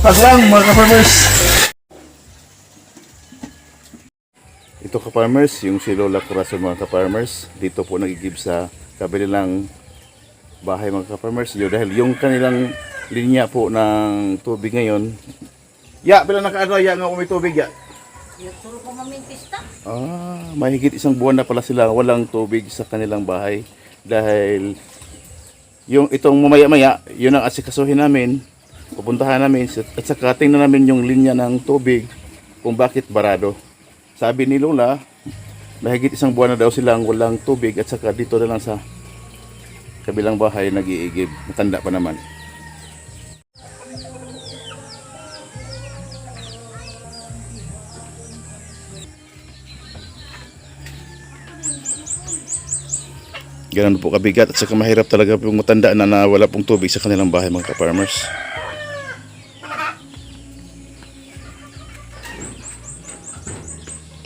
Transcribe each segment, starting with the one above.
Sipag lang mga ka-farmers. Ito ka-farmers, yung si Lola Corazon mga ka-farmers. Dito po nagigib sa kabilang bahay mga ka-farmers. Yun, dahil yung kanilang linya po ng tubig ngayon. Ya, pila nakaano ya nga kung may tubig ya. Nagturo ko maming pista. Ah, mahigit isang buwan na pala sila walang tubig sa kanilang bahay dahil yung itong mamaya-maya, yun ang asikasuhin namin, pupuntahan namin at saka tingnan namin yung linya ng tubig kung bakit barado. Sabi ni Lola, mahigit isang buwan na daw silang walang tubig at saka dito na lang sa kabilang bahay nag-iigib. Matanda pa naman. Ganun po kabigat at saka mahirap talaga pong matanda na, na wala pong tubig sa kanilang bahay mga ka-farmers.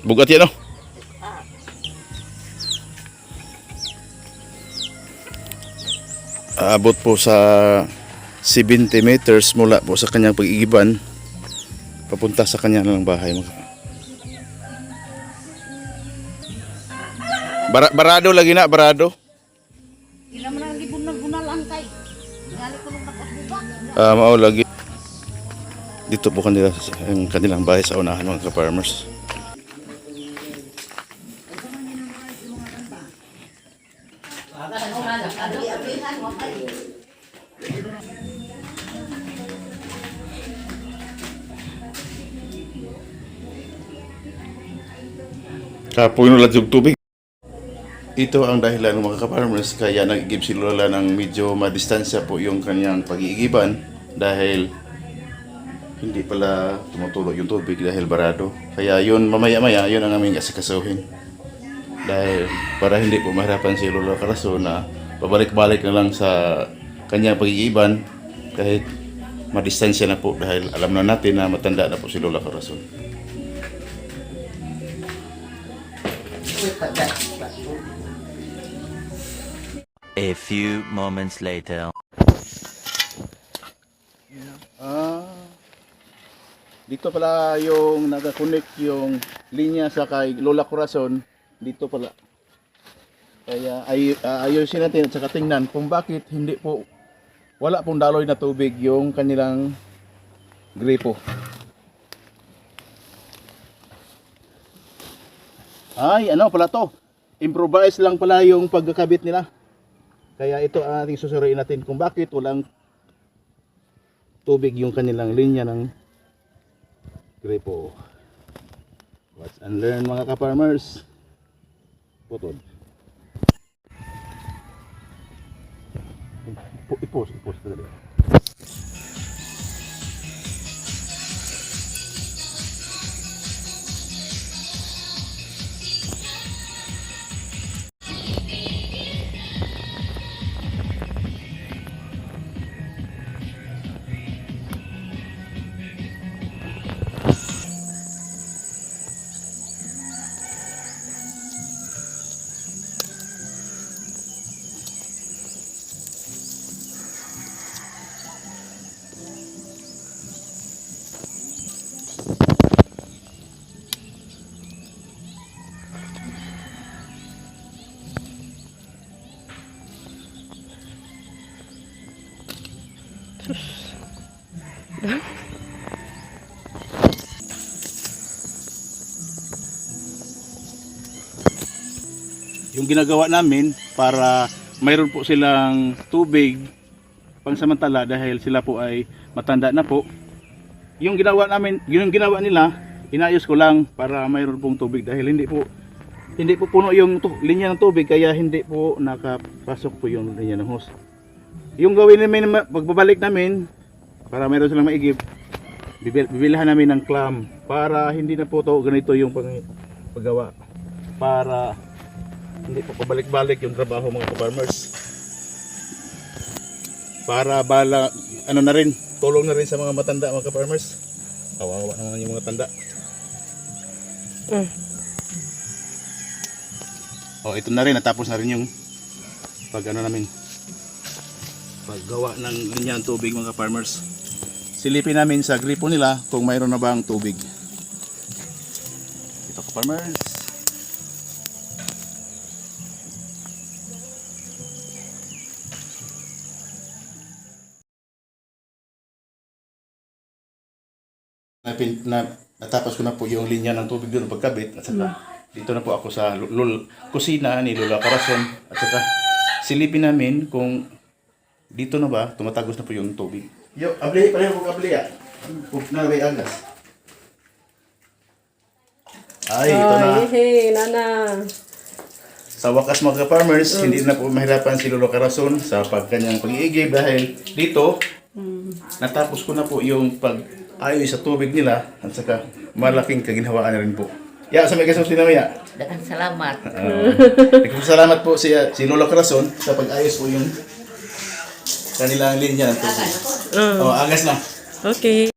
Bugat yan oh. Aabot po sa 70 meters mula po sa kanyang pag-igiban papunta sa kanyang bahay. mga Bara- barado lagi na, barado. Ila mo nang libon na bunalan kay. Gali ko nung. Ah, mao lagi. Dito po kanila ang kanilang bahay sa unahan mga ka-farmers. Kapuno lang yung tubig. Ito ang dahilan ng mga ka-farmers kaya nag-igib si Lola ng medyo madistansya po yung kanyang pag-iigiban dahil hindi pala tumutulo yung tubig dahil barado. Kaya yun mamaya-maya yun ang aming asikasuhin. Dahil para hindi po mahirapan si Lola Carazo na pabalik-balik na lang sa kanyang pag-iiban kahit madistansya na po dahil alam na natin na matanda na po si Lola Carazo. A few moments later. Ah. Dito pala yung nag-connect yung linya sa kay Lola Corazon. Dito pala. Kaya ay, ah, ayusin natin at saka tingnan kung bakit hindi po wala pong daloy na tubig yung kanilang gripo. Ay, ano pala to? Improvise lang pala yung pagkakabit nila. Kaya ito ang ating susuriin natin kung bakit walang tubig yung kanilang linya ng gripo. Watch and learn mga ka-farmers. Putod. 一方一歩押してく。Yung ginagawa namin para mayroon po silang tubig pangsamantala dahil sila po ay matanda na po. Yung ginawa namin, yung ginawa nila, inayos ko lang para mayroon pong tubig dahil hindi po hindi po puno yung tu- linya ng tubig kaya hindi po nakapasok po yung linya ng hose. Yung gawin namin na pagbabalik namin para mayroon silang maigib, bibil, bibilhan namin ng clam para hindi na po to ganito yung pang, paggawa. Para hindi po pabalik-balik yung trabaho mga farmers para bala ano na rin tulong na rin sa mga matanda mga farmers kawawa naman yung mga tanda. Oh ito na rin natapos na rin yung pag ano namin. Paggawa ng linya ng tubig mga farmers silipin namin sa gripo nila kung mayroon na bang tubig. Ito ka farmers. Napin, na, natapos ko na po yung linya ng tubig doon pagkabit at saka dito na po ako sa lul, kusina ni Lola Corazon at saka silipin namin kung dito na ba tumatagos na po yung tubig. Yo, abli pareho ko abli ah. Kung na may agas. Ay, ito na. Ay, hey, nana. Sa wakas mga farmers, hindi na po mahirapan si Lolo Corazon sa pagkanyang pag-iigib dahil dito, natapos ko na po yung pag-ayos sa tubig nila at saka malaking kaginhawaan na rin po. Ya, sa may kasunod sinamaya. Dakan salamat. Uh, salamat po si, si Lolo Corazon sa pag-ayos po yung kanilang linya ng tubig. Oh, agas na. Okay.